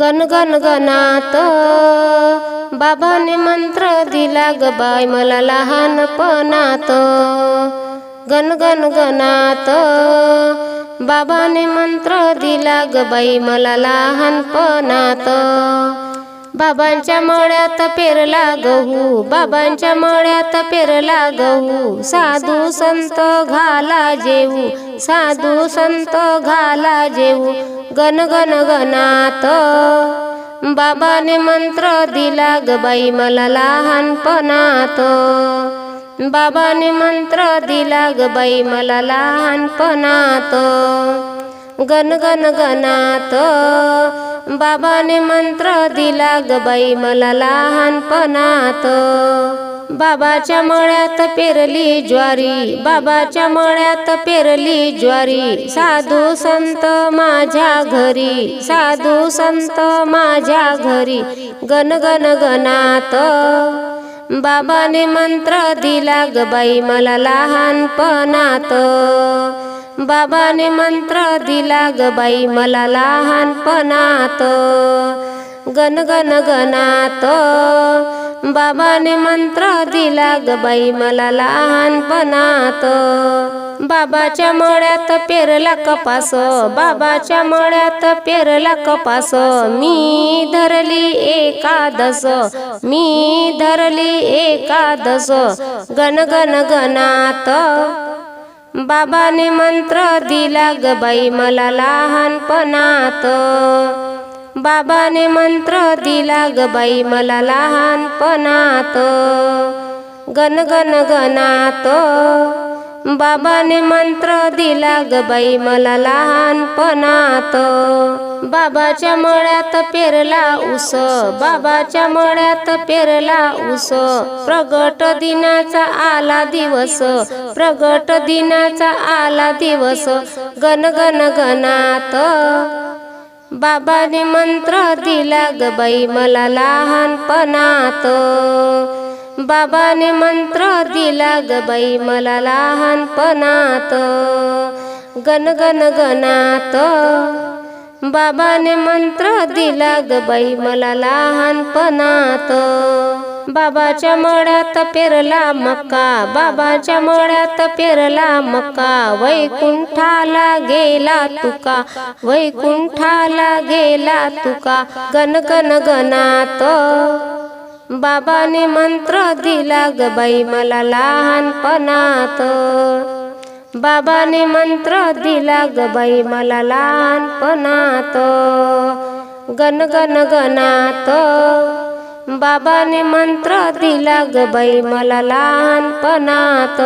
गण गण गणात. बाबाने मंत्र दिला ग बाय मला लहानपणात. गण गण गणात. बाबाने मंत्र दिला ग बाई मला लहानपणात. बाबांच्या मळ्यात पेरला गहू बाबांच्या मळ्यात पेरला गहू. साधू संत घाला जेऊ साधू संत घाला जेऊ. गण गण गणात. बाबाने मंत्र दिला ग बाई मला लहानपणात. बाबाने मंत्र दिला ग बाई मला लहानपणात. गण गण गणात. बाबाने मंत्र दिला ग बाई मला लहानपणात. बाबाच्या मळ्यात पेरली ज्वारी बाबाच्या मळ्यात पेरली ज्वारी. साधू संत माझ्या घरी साधू संत माझ्या घरी. गन गन गणात. बाबाने मंत्र दिला ग बाई मला लहानपणात बाबाने मंत्र दिला ग बाई मला लहानपणात गन गण गणात. बाबाने मंत्र दिला ग बाई मला लहानपणात. बाबाच्या मळ्यात पेरला कपास. बाबाच्या मळ्यात पेरला कपास. मी धरली एकादस. मी धरली एकादस. गन गन गणात. बाबाने मंत्र दिला ग बाई मला लहानपणात. बाबाने मंत्र दिला ग बाई मला लहानपणात गण गण गणात बाबाने मंत्र दिला ग बाई मला लहानपणात बाबाच्या मळ्यात पेरला उस बाबाच्या मळ्यात पेरला उस प्रगट दिनाचा आला दिवस प्रगट दिनाचा आला दिवस गण गण गणात बाबाने मंत्र दिला ग बाई मला लहानपणात. बाबाने मंत्र दिला ग बाई मला लहानपणात. गण गण गणात. बाबाने मंत्र दिला ग बाई मला लहानपणात. बाबाच्या मळ्यात पेरला मक्का बाबाच्या मळ्यात पेरला मक्का वैकुंठाला गेला तुका वैकुंठाला गेला तुका गन गन गणात. बाबाने मंत्र दिला ग बाई मला लहानपणात. बाबाने मंत्र दिला ग बाई मला लहानपणात. गण गण गणात. बाबाने मंत्र दिला ग बाई मला लहानपणात.